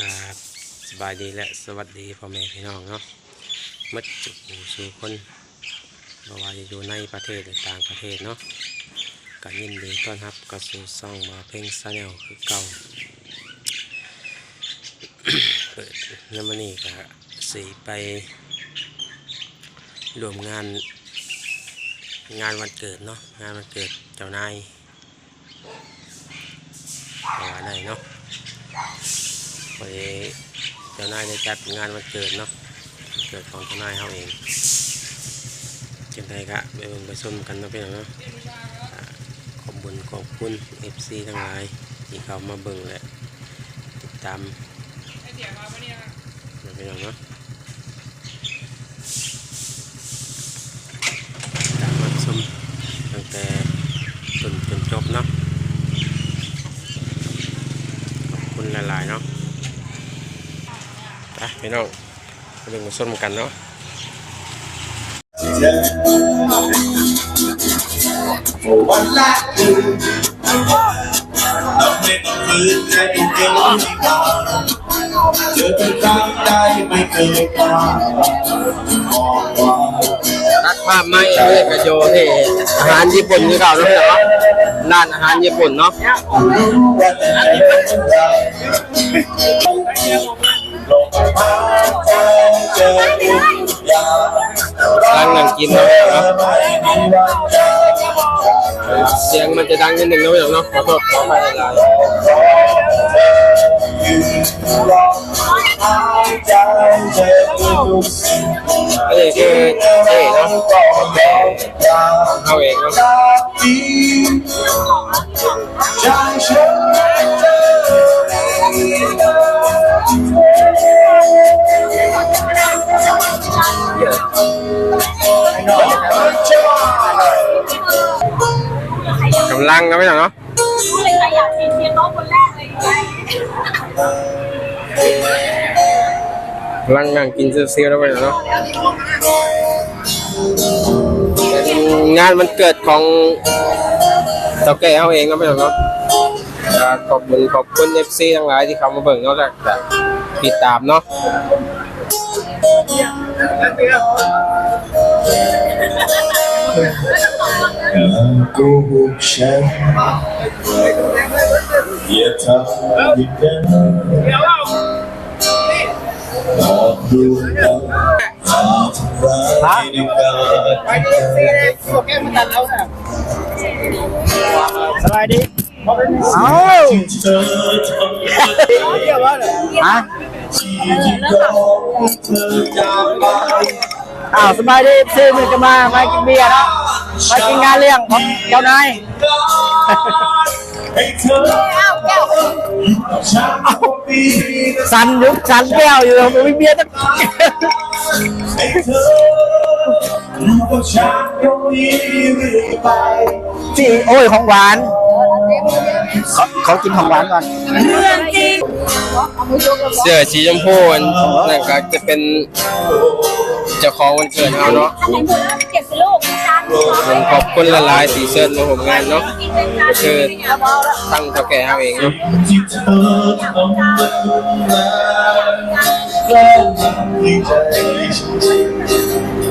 กราบสบายดีและสวัสดีพ่อแม่พี่น้องเนาะมัดจุกสู่คนบ่ว่าจะอยู่ในประเทศหรือต่างประเทศเนาะก็ยินดีต้อนรับกับสู่ซ่องมาเพลงซาแนลคือเก่าเปิดยามมื้อนี้ก็สีไปรวมงานงานวันเกิดเนาะงานวันเกิดเจ้านายแต่ว่าได้เนาะ พอดีเจ้านายได้จัดงานวันเกิดเนาะเกิดของเจ้านายเขาเองจังไดกะไปเบิ่งไปชมกันเนาะพี่น้องเนาะขอบคุญขอบคุณ FC ทั้งหลายที่เขามาเบิ่งและติดตามเนาะพี่น้องเนาะตามมาชมตั้งแต่ต้นจนจบเนาะขอบคุณหลายๆเนาะ พี่น้องไปเบิ่งมาส้มกันเนาะวันละคืนเราไม่ต้องฟื้นใจเย็นดีกว่าเจอเป็นครั้งใดไม่เคยพลาดบอกว่าตัดภาพไม่เรียกระโยที่อาหารญี่ปุ่นคือเก่าเนาะพี่น้องเนาะร้านอาหารญี่ปุ่นเนาะ รู้ว่าจะเป็นไรลงมาเจอเจอทุกอย่าง ร้านนั่งกินเนาะพี่น้องเนาะ ไม่มีวันจะ เสียงมันจะดังนิดนึงเนาะพี่น้องเนาะขอโทษขออภัยหลาย รอหายใจเจอทุกสิ่ง ๆอันนี้คือเท่เนาะเขาเองเนาะ ลังเนาะพี่น้อเนาะเลยใครอยากกินเทียนโต๊ะคนแรกเลยกำลังนั่งกินเซียวๆแล้วพี่น้อเนาะเป็นงานมันเกิดของเจ้าแก่เขาเองเนาะพี่น้อเนาะขอบคุณขอบคุณ FC ทั้งหลายที่เขามาเบิ่งเนาะแล้วก็ติดตามเนาะ กูฉันอย่าทำ อย่างนั้นบอกดูนะทำร้ายในการสบายดีเอ้าที่เธอทำเกี่ยวว่าฮะที่ที่ยอมเธอจากไปอ้าวสบายดีซื้อมือจะมามากินเบียร์เนาะมากินงานเลี้ยงของเจ้านายให้เธอฉันเอาปีสันยุกสันแก้วอยู่มีเบียร์ตั้งให้เธอรู้ว่าฉันยังมีเรื่อยไปที่โอ้ยของหวานเขาเขากินของหวานก่อนเสื้อสีชมพูอันนั่นก็จะเป็น เจ้าของวันเกิดเขาเนาะอันไหนหมดแล้วเก็บสิลูกจานผมขอบคุณละลายๆสีเสื้อมาผมงานเนาะกินเป็นจานคือตั้งเท่าแก่เขาเองเนาะที่เธอทำมันมาแค่ทำให้ใจฉัน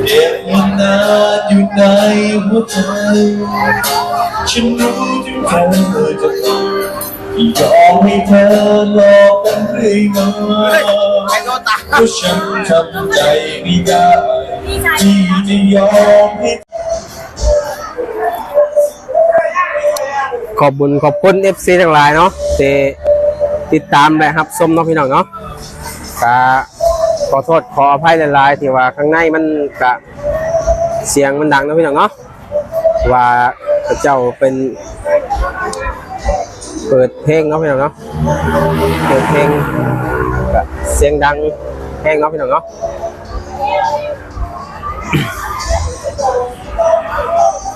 เก็บมันนานอยู่ในหัวใจฉันรู้ถึงเธอจะ ยอมให้เธอหลอกกันเรื่อยมาเพราะฉันทำใจไม่ได้ที่จะยอมให้ขอบคุญขอบคุณ FC ทั้งหลายเนาะที่ติดตามและรับชมเนาะพี่น้องเนาะก็ขอโทษขออภัยหลายๆที่ว่าข้างในมันก็เสียงมันดังเนาะพี่น้องเนาะว่าเจ้าเป็น เปิดเพลงเนาะพี่น้องเนาะเปิดเพลงเสียงดังแห้งเนาะพี่น้องเนาะ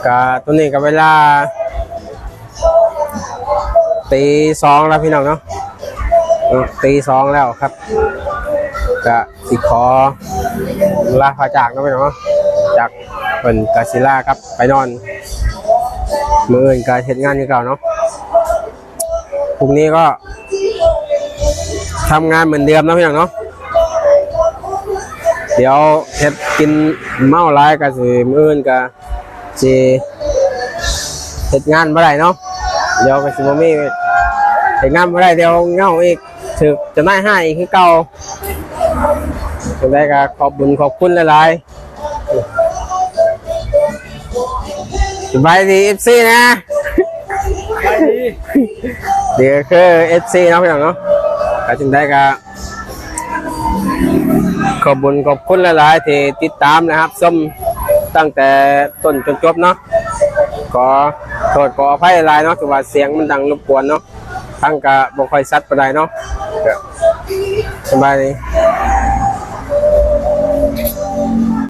ก็ตัวนี้กับเวลาตีสองแล้วพี่น้องเนาะตีสองแล้วครับก็สิขอลาพาจากเนาะพี่น้องจากเป็นกาซิล่าครับไปนอนมืออื่นกาเห็นงานที่เก่าเนาะ พรุ่งนี้ก็ทำงานเหมือนเดิมนะพี่น้องเนาะ เดี๋ยวเฮ็ดกินเมาหลายก็สิมื้ออื่นก็สิเฮ็ดงานบ่ได้เนาะ เดี๋ยวก็สิบ่มีเฮ็ดงานบ่ได้เดี๋ยวเหงาอีกถึกจะได้ให้อีกคือเก่าจังไดก็ขอบบุญขอบคุณหลายๆสบายดี FC นะ เดี๋ยวคือ FC เนาะพี่น้องเนาะก็จึงได้ก็ขอบคุญขอบคุณหลายๆที่ติดตามนะครับส้มตั้งแต่ต้นจนจบเนาะขอโทษขออภัยหลายๆเนาะถือว่าเสียงมันดังรบกวนเนาะทั้งก็บ่ค่อยซัดปานใดเนาะก็สบายดี